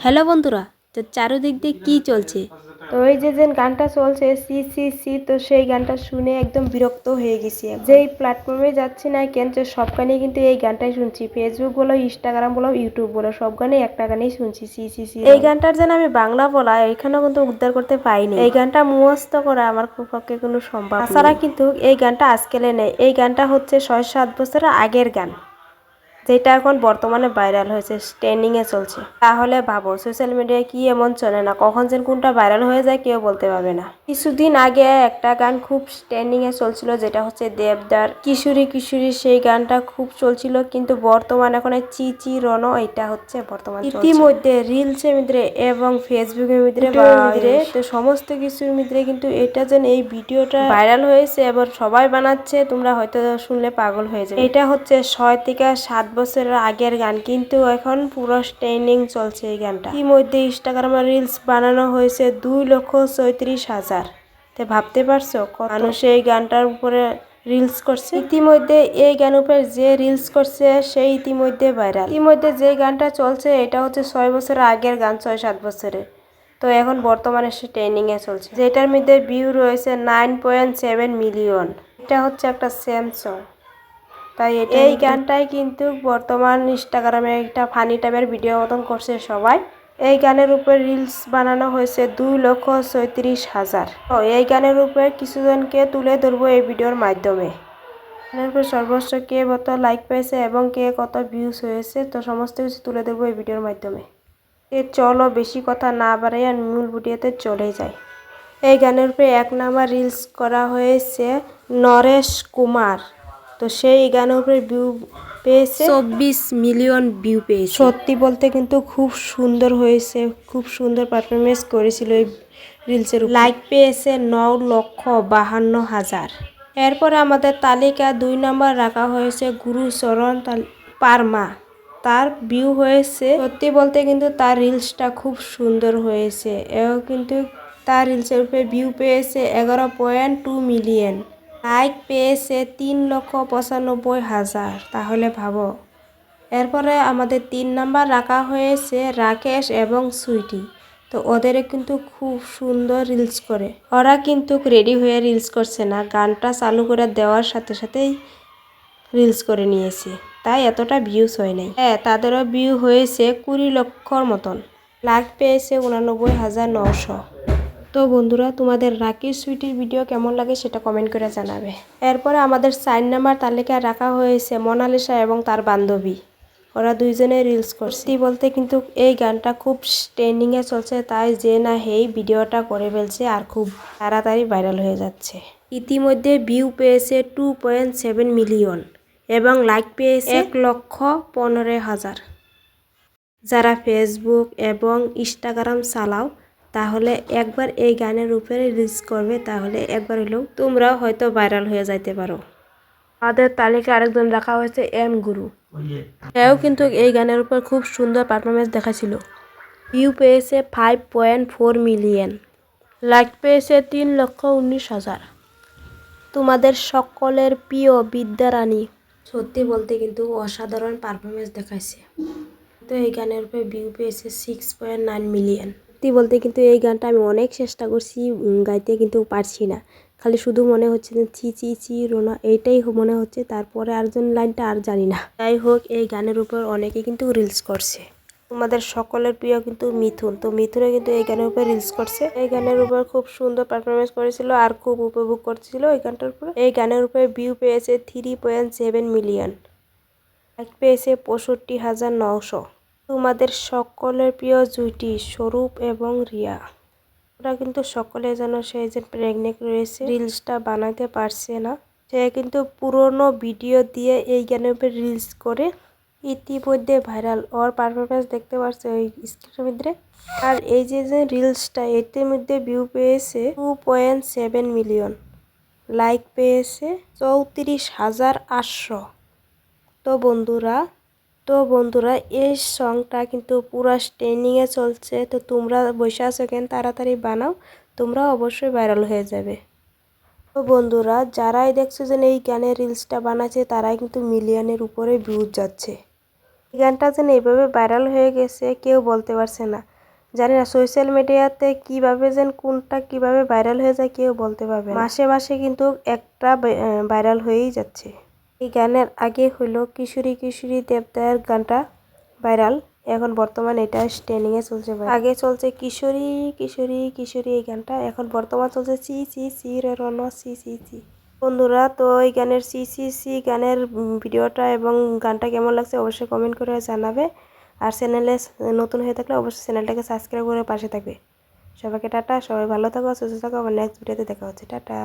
Hello বন্ধুরা তো চারিদিক দিয়ে কি চলছে? তো এই যে যে গানটা চলছে সি সি সি তো সেই গানটা শুনে একদম বিরক্ত হয়ে গেছি। যেই প্ল্যাটফর্মে যাচ্ছি না কেন যে সব গানেই কিন্তু এই গানটাই শুনছি। ফেসবুক বলো ইনস্টাগ্রাম বলো ইউটিউব বলো সব গানেই একটা গানেই শুনছি সি সি সি এই গানটার যেন আমি বাংলা বলা এখানেও কিন্তু উদ্ধার করতে পাইনি। এই গানটা মুখস্থ করা আমার খুব পক্ষে কোনো সম্ভব। তাছাড়া কিন্তু এই গানটা আজকেলে নেই। এই গানটা হচ্ছে ছয় সাত বছরের আগের গান। যেটা এখন বর্তমানে ভাইরাল হয়েছে ট্রেন্ডিং এ চলছে। তাহলে ভাবো সোশ্যাল মিডিয়ায় কি এমন চলে না? কখন যেন কোনটা ভাইরাল হয়ে যায় কেউ বলতে পারবে না। কিছুদিন আগে একটা গান খুব ট্রেন্ডিং এ চলছিল যেটা হচ্ছে দেবদার কিশোরী কিশোরী সেই গানটা খুব চলছিল কিন্তু বর্তমানে এখন চি চি রন এটা হচ্ছে বর্তমানে ইতিমধ্যে রিলস এর ভিতরে এবং ফেসবুকের ভিতরে তো সমস্ত কিছুর ভিতরে কিন্তু এটা যেন এই ভিডিওটা ভাইরাল হয়েছে এবার সবাই বানাচ্ছে তোমরা হয়তো শুনলে পাগল হয়ে যাবে। এটা হচ্ছে ছয় থেকে সাত বছরের আগের গান, কিন্তু এখন পুরো ট্রেন্ডিং চলছে এই গানটা। ইতিমধ্যে ইনস্টাগ্রামে রিলস বানানো হয়েছে দুই লক্ষ চৌত্রিশ হাজার। তো ভাবতে পারছ মানুষ এই গানটার উপরে রিলস করছে? ইতিমধ্যে এই গান উপরে যে রিলস করছে সেই ইতিমধ্যে ভাইরাল ইতিমধ্যে যে গানটা চলছে, এটা হচ্ছে ছয় বছরের আগের গান, ছয় সাত বছরের। তো এখন বর্তমানে সে ট্রেনিংয়ে চলছে। যেটার মধ্যে ভিউ রয়েছে নাইন পয়েন্ট সেভেন মিলিয়ন এটা হচ্ছে একটা স্যামসং তাই এটা এই গানটাই কিন্তু বর্তমান ইনস্টাগ্রামে একটা ফানি টাইপের ভিডিও মতন করছে সবাই। এই গানের উপর রিলস বানানো হয়েছে দুই লক্ষ ছয়ত্রিশ হাজার। তো এই গানের উপরে কিছুজনকে তুলে ধরবো এই ভিডিওর মাধ্যমে। গানের উপর সর্বোচ্চ কে কত লাইক পেয়েছে এবং কে কত ভিউজ হয়েছে তো সমস্ত কিছু তুলে ধরবো এই ভিডিওর মাধ্যমে। এ চলো বেশি কথা না বাড়াইয়া মূল ভিডিওতে চলে যায় এই গানের উপরে এক নাম্বার রিলস করা হয়েছে নরেশ কুমার। তো সেই গানের উপরে ভিউ পেয়েছে। চব্বিশ মিলিয়ন ভিউ পেয়েছে। সত্যি বলতে কিন্তু খুব সুন্দর হয়েছে খুব সুন্দর পারফরমেন্স করেছিল এই রিলসের লাইক পেয়েছে ন লক্ষ বাহান্ন হাজার। এরপরে আমাদের তালিকা দুই নাম্বার রাখা হয়েছে গুরুচরণ পারমা। তার ভিউ হয়েছে সত্যি বলতে কিন্তু তার রিলসটা খুব সুন্দর হয়েছে। এও কিন্তু তার রিলসের উপরে ভিউ পেয়েছে এগারো পয়েন্ট টু মিলিয়ন লাইক পেয়েছে তিন লক্ষ পঁচানব্বই হাজার। তাহলে ভাবো। এরপরে আমাদের তিন নাম্বার রাখা হয়েছে রাকেশ এবং সুইটি। তো ওদের কিন্তু খুব সুন্দর রিলস করে। ওরা কিন্তু রেডি হয়ে রিলস করছে না। গানটা চালু করে দেওয়ার সাথে সাথেই রিলস করে নিয়েছে। তাই এতটা ভিউজ হয় নাই। হ্যাঁ তাদেরও ভিউ হয়েছে কুড়ি লক্ষর মতন। লাইক পেয়েছে উনানব্বই হাজার নশো। তো বন্ধুরা, তোমাদের রাকেশ সুইটির ভিডিও কেমন লাগে সেটা কমেন্ট করে জানাবে। এরপরে আমাদের সাইন নাম্বার তালিকায় রাখা হয়েছে মোনালিসা এবং তার বান্ধবী। ওরা দুইজনে রিলস করছে। বলতে কিন্তু এই গানটা খুব ট্রেন্ডিংয়ে চলছে, তাই যে না হেই ভিডিওটা করে ফেলছে আর খুব তাড়াতাড়ি ভাইরাল হয়ে যাচ্ছে। ইতিমধ্যে ভিউ পেয়েছে টু পয়েন্ট সেভেন মিলিয়ন এবং লাইক পেয়েছে এক লক্ষ পনেরো হাজার। যারা ফেসবুক এবং ইনস্টাগ্রাম চালাও তাহলে একবার এই গানের উপরে রিলস করবে, তাহলে একবার হলেও তোমরাও হয়তো ভাইরাল হয়ে যাইতে পারো। আমাদের তালিকায় আরেকজন রাখা হয়েছে এম গুরু। এও কিন্তু এই গানের উপর খুব সুন্দর পারফরমেন্স দেখাছিল ভিউ পেয়েছে five point four million like পেয়েছে তিন লক্ষ উনিশ হাজার। তোমাদের সকলের প্রিয় বিদ্যারানী সত্যি বলতে কিন্তু অসাধারণ পারফরমেন্স দেখাইছে। তো এই গানের উপরে ভিউ পেয়েছে সিক্স পয়েন্ট নাইন মিলিয়ন সত্যি বলতে কিন্তু এই গানটা আমি অনেক চেষ্টা করছি গাইতে কিন্তু পারছি না। খালি শুধু মনে হচ্ছে যে চি চি চি রোনা, এইটাই মনে হচ্ছে। তারপরে আরেকজন লাইনটা আর জানি না। যাই হোক, এই গানের উপর অনেকে কিন্তু রিলস করছে। তোমাদের সকলের প্রিয় কিন্তু মিথুন। তো মিথুনে কিন্তু এই গানের উপর রিলস করছে। এই গানের উপর খুব সুন্দর পারফরমেন্স করেছিল আর খুব উপভোগ করছিল এই গানটার উপর। এই গানের উপরে ভিউ পেয়েছে থ্রি পয়েন্ট সেভেন মিলিয়ন পেয়েছে পঁয়ষট্টি হাজার নশো তোমাদের সকলের প্রিয় জুটি স্বরূপ এবং রিয়া। ওরা কিন্তু সকলে যেন সে যে প্রেগনেন্ট রয়েছে রিলসটা বানাতে পারছে না। সে কিন্তু পুরনো ভিডিও দিয়ে এই গানের উপরে রিলস করে ইতিমধ্যে ভাইরাল ওর পারফরমেন্স দেখতে পারছে ওই স্ক্রিনের মধ্যে? আর এই যে যে রিলসটা এটির মধ্যে ভিউ পেয়েছে two point seven million like পেয়েছে চৌত্রিশ হাজার আটশো। তো বন্ধুরা তো বন্ধুরা, এই সংটা কিন্তু পুরো ট্রেনিংয়ে চলছে। তো তোমরা বসে আছো কেন? তাড়াতাড়ি বানাও, তোমরা অবশ্যই ভাইরাল হয়ে যাবে। তো বন্ধুরা, যারাই দেখছ যে এই গানের রিলসটা বানাচ্ছে, তারাই কিন্তু মিলিয়নের উপরে ভিউজ যাচ্ছে। এই গানটা যেন এইভাবে ভাইরাল হয়ে গেছে, কেউ বলতে পারছে না। জানি না সোশ্যাল মিডিয়াতে কীভাবে যেন কোনটা কীভাবে ভাইরাল হয়ে যায়, কেউ বলতে পারবে মাসে মাসে কিন্তু একটা ভাইরাল হয়েই যাচ্ছে। এই গানের আগে হলো কিশোরী কিশোরী দেবদার গানটা ভাইরাল। এখন বর্তমান এটা ট্রেনিং এ চলছে আগে চলছে কিশোরী কিশোরী কিশোরী এই গানটা। এখন বর্তমান চলছে সি সি সি রন সি সি সি বন্ধুরা, তো এই গানের সি সি সি গানের ভিডিওটা এবং গানটা কেমন লাগছে অবশ্যই কমেন্ট করে জানাবে। আর চ্যানেলে নতুন হয়ে থাকলে অবশ্যই চ্যানেলটাকে সাবস্ক্রাইব করে পাশে থাকবে। সবাইকে টাটা, সবাই ভালো থাকো, সুস্থ থাকো, আবার নেক্সট ভিডিওতে দেখা হচ্ছে। টাটা।